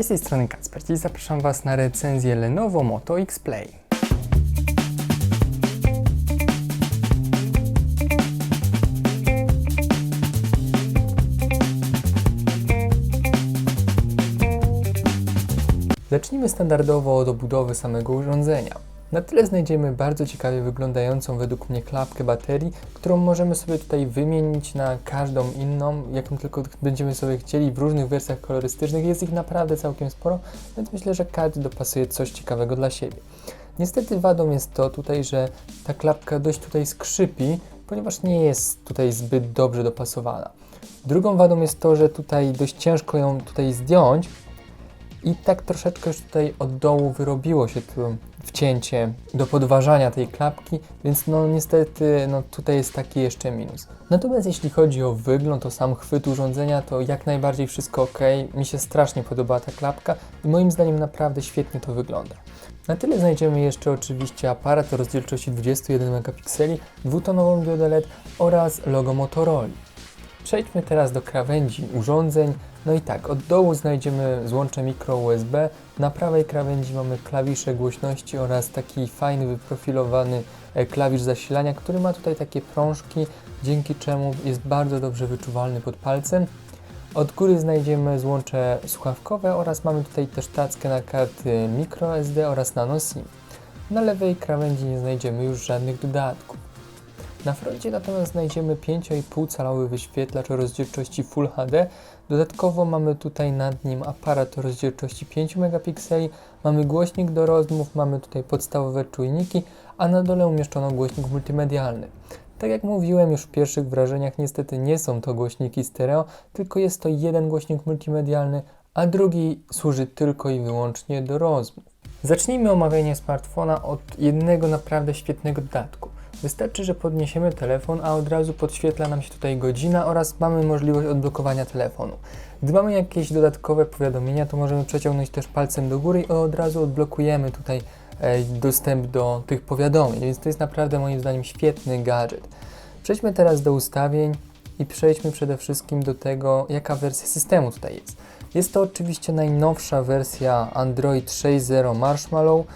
Cześć, z tej strony Kacper. Zapraszam Was na recenzję Lenovo Moto X Play. Zacznijmy standardowo od obudowy samego urządzenia. Na tyle znajdziemy bardzo ciekawie wyglądającą według mnie klapkę baterii, którą możemy sobie tutaj wymienić na każdą inną, jaką tylko będziemy sobie chcieli w różnych wersjach kolorystycznych. Jest ich naprawdę całkiem sporo, więc myślę, że każdy dopasuje coś ciekawego dla siebie. Niestety wadą jest to tutaj, że ta klapka dość tutaj skrzypi, ponieważ nie jest tutaj zbyt dobrze dopasowana. Drugą wadą jest to, że tutaj dość ciężko ją tutaj zdjąć, i tak troszeczkę już tutaj od dołu wyrobiło się tu wcięcie do podważania tej klapki, więc no niestety no tutaj jest taki jeszcze minus. Natomiast jeśli chodzi o wygląd, o sam chwyt urządzenia, to jak najbardziej wszystko ok. Mi się strasznie podoba ta klapka i moim zdaniem naprawdę świetnie to wygląda. Na tyle znajdziemy jeszcze oczywiście aparat o rozdzielczości 21 megapikseli, dwutonową diodę LED oraz logo Motorola. Przejdźmy teraz do krawędzi urządzeń. No i tak, od dołu znajdziemy złącze mikro USB, na prawej krawędzi mamy klawisze głośności oraz taki fajny, wyprofilowany e, klawisz zasilania, który ma tutaj takie prążki, dzięki czemu jest bardzo dobrze wyczuwalny pod palcem. Od góry znajdziemy złącze słuchawkowe oraz mamy tutaj też tackę na karty microSD oraz nano SIM. Na lewej krawędzi nie znajdziemy już żadnych dodatków. Na froncie natomiast znajdziemy 5,5 calowy wyświetlacz o rozdzielczości Full HD. Dodatkowo mamy tutaj nad nim aparat o rozdzielczości 5 megapikseli, mamy głośnik do rozmów, mamy tutaj podstawowe czujniki, a na dole umieszczono głośnik multimedialny. Tak jak mówiłem już w pierwszych wrażeniach, niestety nie są to głośniki stereo, tylko jest to jeden głośnik multimedialny, a drugi służy tylko i wyłącznie do rozmów. Zacznijmy omawianie smartfona od jednego naprawdę świetnego dodatku. Wystarczy, że podniesiemy telefon, a od razu podświetla nam się tutaj godzina oraz mamy możliwość odblokowania telefonu. Gdy mamy jakieś dodatkowe powiadomienia, to możemy przeciągnąć też palcem do góry i od razu odblokujemy tutaj e, dostęp do tych powiadomień, więc to jest naprawdę moim zdaniem świetny gadżet. Przejdźmy teraz do ustawień i przejdźmy przede wszystkim do tego, jaka wersja systemu tutaj jest. Jest to oczywiście najnowsza wersja Android 6.0 Marshmallow.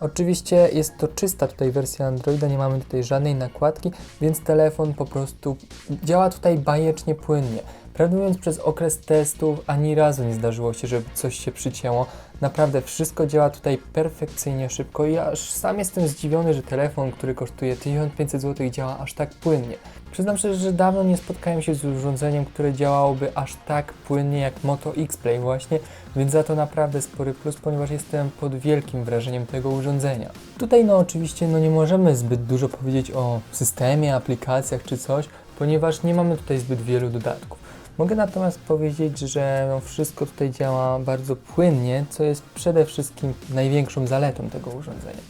Oczywiście jest to czysta tutaj wersja Androida, nie mamy tutaj żadnej nakładki, więc telefon po prostu działa tutaj bajecznie płynnie. Prawdę przez okres testów ani razu nie zdarzyło się, żeby coś się przycięło. Naprawdę wszystko działa tutaj perfekcyjnie szybko i aż sam jestem zdziwiony, że telefon, który kosztuje 1500 zł działa aż tak płynnie. Przyznam szczerze, że dawno nie spotkałem się z urządzeniem, które działałoby aż tak płynnie jak Moto X-Play właśnie, więc za to naprawdę spory plus, ponieważ jestem pod wielkim wrażeniem tego urządzenia. Tutaj no oczywiście no nie możemy zbyt dużo powiedzieć o systemie, aplikacjach czy coś, ponieważ nie mamy tutaj zbyt wielu dodatków. Mogę natomiast powiedzieć, że no wszystko tutaj działa bardzo płynnie, co jest przede wszystkim największą zaletą tego urządzenia.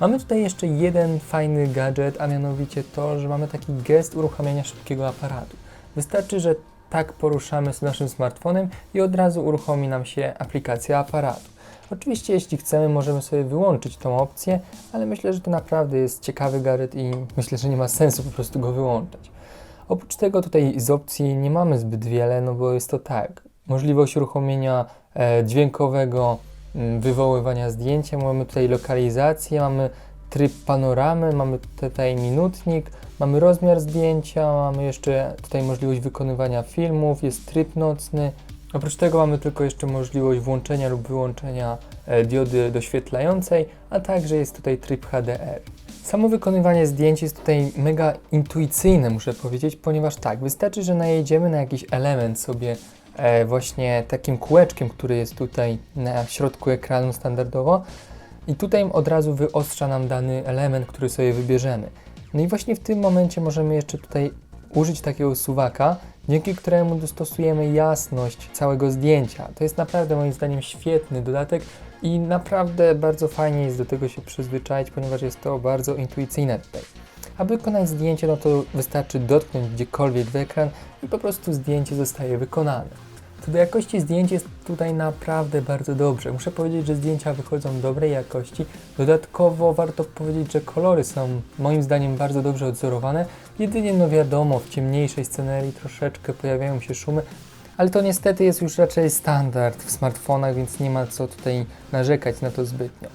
Mamy tutaj jeszcze jeden fajny gadżet, a mianowicie to, że mamy taki gest uruchamiania szybkiego aparatu. Wystarczy, że tak poruszamy z naszym smartfonem i od razu uruchomi nam się aplikacja aparatu. Oczywiście, jeśli chcemy, możemy sobie wyłączyć tą opcję, ale myślę, że to naprawdę jest ciekawy gadżet i myślę, że nie ma sensu po prostu go wyłączać. Oprócz tego tutaj z opcji nie mamy zbyt wiele, no bo jest to tak, możliwość uruchomienia e, dźwiękowego mm, wywoływania zdjęcia, mamy tutaj lokalizację, mamy tryb panoramy, mamy tutaj minutnik, mamy rozmiar zdjęcia, mamy jeszcze tutaj możliwość wykonywania filmów, jest tryb nocny. Oprócz tego mamy tylko jeszcze możliwość włączenia lub wyłączenia e, diody doświetlającej, a także jest tutaj tryb HDR. Samo wykonywanie zdjęć jest tutaj mega intuicyjne, muszę powiedzieć, ponieważ tak, wystarczy, że najedziemy na jakiś element sobie e, właśnie takim kółeczkiem, który jest tutaj na środku ekranu standardowo i tutaj od razu wyostrza nam dany element, który sobie wybierzemy. No i właśnie w tym momencie możemy jeszcze tutaj użyć takiego suwaka, dzięki któremu dostosujemy jasność całego zdjęcia. To jest naprawdę moim zdaniem świetny dodatek i naprawdę bardzo fajnie jest do tego się przyzwyczaić, ponieważ jest to bardzo intuicyjne tutaj. Aby wykonać zdjęcie, no to wystarczy dotknąć gdziekolwiek w ekran i po prostu zdjęcie zostaje wykonane. Co do jakości zdjęć jest tutaj naprawdę bardzo dobrze. Muszę powiedzieć, że zdjęcia wychodzą dobrej jakości. Dodatkowo warto powiedzieć, że kolory są moim zdaniem bardzo dobrze odzorowane. Jedynie no wiadomo, w ciemniejszej scenerii troszeczkę pojawiają się szumy, ale to niestety jest już raczej standard w smartfonach, więc nie ma co tutaj narzekać na to zbytnio.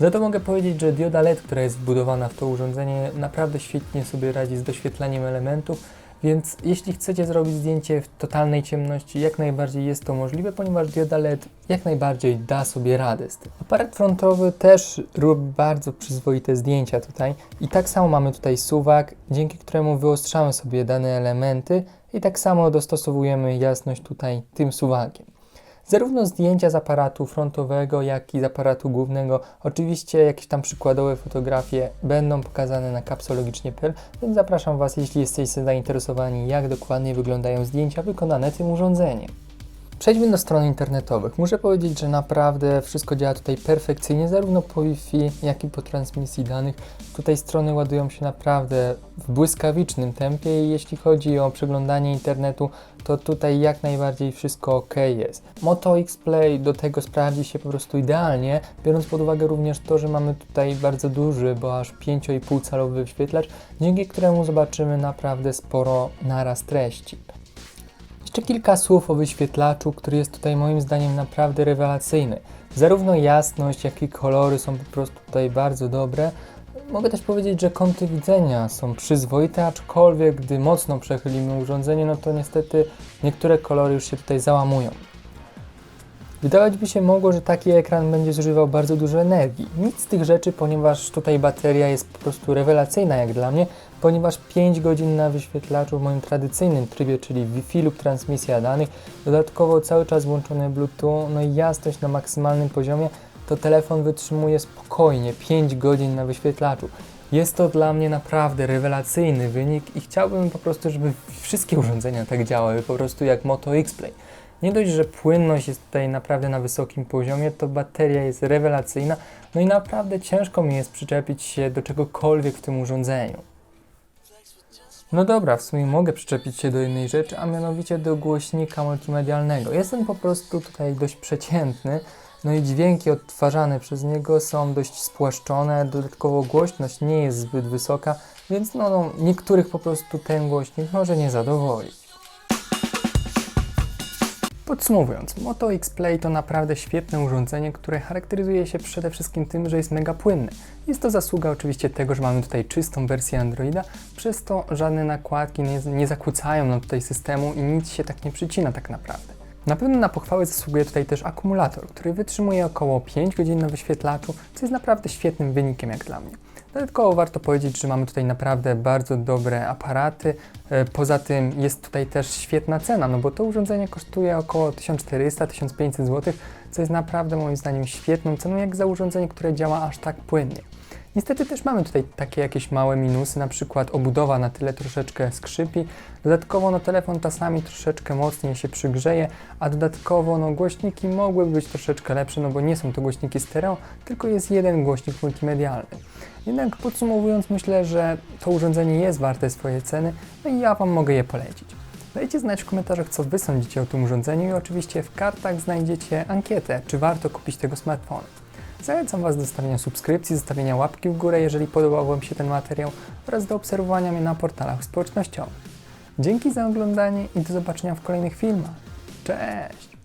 Za to mogę powiedzieć, że dioda LED, która jest wbudowana w to urządzenie, naprawdę świetnie sobie radzi z doświetlaniem elementów, więc jeśli chcecie zrobić zdjęcie w totalnej ciemności, jak najbardziej jest to możliwe, ponieważ dioda LED jak najbardziej da sobie radę z tym. Aparat frontowy też robi bardzo przyzwoite zdjęcia tutaj i tak samo mamy tutaj suwak, dzięki któremu wyostrzamy sobie dane elementy i tak samo dostosowujemy jasność tutaj tym suwakiem. Zarówno zdjęcia z aparatu frontowego, jak i z aparatu głównego, oczywiście jakieś tam przykładowe fotografie będą pokazane na kapsologicznie.pl, więc zapraszam Was, jeśli jesteście zainteresowani, jak dokładnie wyglądają zdjęcia wykonane tym urządzeniem. Przejdźmy do stron internetowych. Muszę powiedzieć, że naprawdę wszystko działa tutaj perfekcyjnie, zarówno po Wi-Fi, jak i po transmisji danych. Tutaj strony ładują się naprawdę w błyskawicznym tempie i jeśli chodzi o przeglądanie internetu, to tutaj jak najbardziej wszystko ok jest. Moto X-Play do tego sprawdzi się po prostu idealnie, biorąc pod uwagę również to, że mamy tutaj bardzo duży, bo aż 5,5 calowy wyświetlacz, dzięki któremu zobaczymy naprawdę sporo naraz treści. Jeszcze kilka słów o wyświetlaczu, który jest tutaj moim zdaniem naprawdę rewelacyjny. Zarówno jasność, jak i kolory są po prostu tutaj bardzo dobre. Mogę też powiedzieć, że kąty widzenia są przyzwoite, aczkolwiek gdy mocno przechylimy urządzenie, no to niestety niektóre kolory już się tutaj załamują. Wydawać by się mogło, że taki ekran będzie zużywał bardzo dużo energii. Nic z tych rzeczy, ponieważ tutaj bateria jest po prostu rewelacyjna jak dla mnie, ponieważ 5 godzin na wyświetlaczu w moim tradycyjnym trybie, czyli Wi-Fi lub transmisja danych, dodatkowo cały czas włączony Bluetooth, no i jasność na maksymalnym poziomie, to telefon wytrzymuje spokojnie 5 godzin na wyświetlaczu. Jest to dla mnie naprawdę rewelacyjny wynik i chciałbym po prostu, żeby wszystkie urządzenia tak działały, po prostu jak Moto X-Play. Nie dość, że płynność jest tutaj naprawdę na wysokim poziomie, to bateria jest rewelacyjna, no i naprawdę ciężko mi jest przyczepić się do czegokolwiek w tym urządzeniu. No dobra, w sumie mogę przyczepić się do jednej rzeczy, a mianowicie do głośnika multimedialnego. Jestem po prostu tutaj dość przeciętny, no i dźwięki odtwarzane przez niego są dość spłaszczone, dodatkowo głośność nie jest zbyt wysoka, więc no, no niektórych po prostu ten głośnik może nie zadowolić. Podsumowując, Moto X-Play to naprawdę świetne urządzenie, które charakteryzuje się przede wszystkim tym, że jest mega płynne. Jest to zasługa oczywiście tego, że mamy tutaj czystą wersję Androida, przez to żadne nakładki nie, nie zakłócają nam tutaj systemu i nic się tak nie przycina tak naprawdę. Na pewno na pochwałę zasługuje tutaj też akumulator, który wytrzymuje około 5 godzin na wyświetlaczu, co jest naprawdę świetnym wynikiem jak dla mnie. Dodatkowo warto powiedzieć, że mamy tutaj naprawdę bardzo dobre aparaty. E, Poza tym jest tutaj też świetna cena, no bo to urządzenie kosztuje około 1400-1500 zł, co jest naprawdę moim zdaniem świetną ceną, jak za urządzenie, które działa aż tak płynnie. Niestety też mamy tutaj takie jakieś małe minusy, na przykład obudowa na tyle troszeczkę skrzypi, dodatkowo no telefon czasami troszeczkę mocniej się przygrzeje, a dodatkowo no głośniki mogłyby być troszeczkę lepsze, no bo nie są to głośniki stereo, tylko jest jeden głośnik multimedialny. Jednak podsumowując myślę, że to urządzenie jest warte swojej ceny, no i ja Wam mogę je polecić. Dajcie znać w komentarzach, co Wy sądzicie o tym urządzeniu i oczywiście w kartach znajdziecie ankietę, czy warto kupić tego smartfona. Zachęcam Was do zostawienia subskrypcji, zostawienia łapki w górę, jeżeli podobał Wam się ten materiał oraz do obserwowania mnie na portalach społecznościowych. Dzięki za oglądanie i do zobaczenia w kolejnych filmach. Cześć!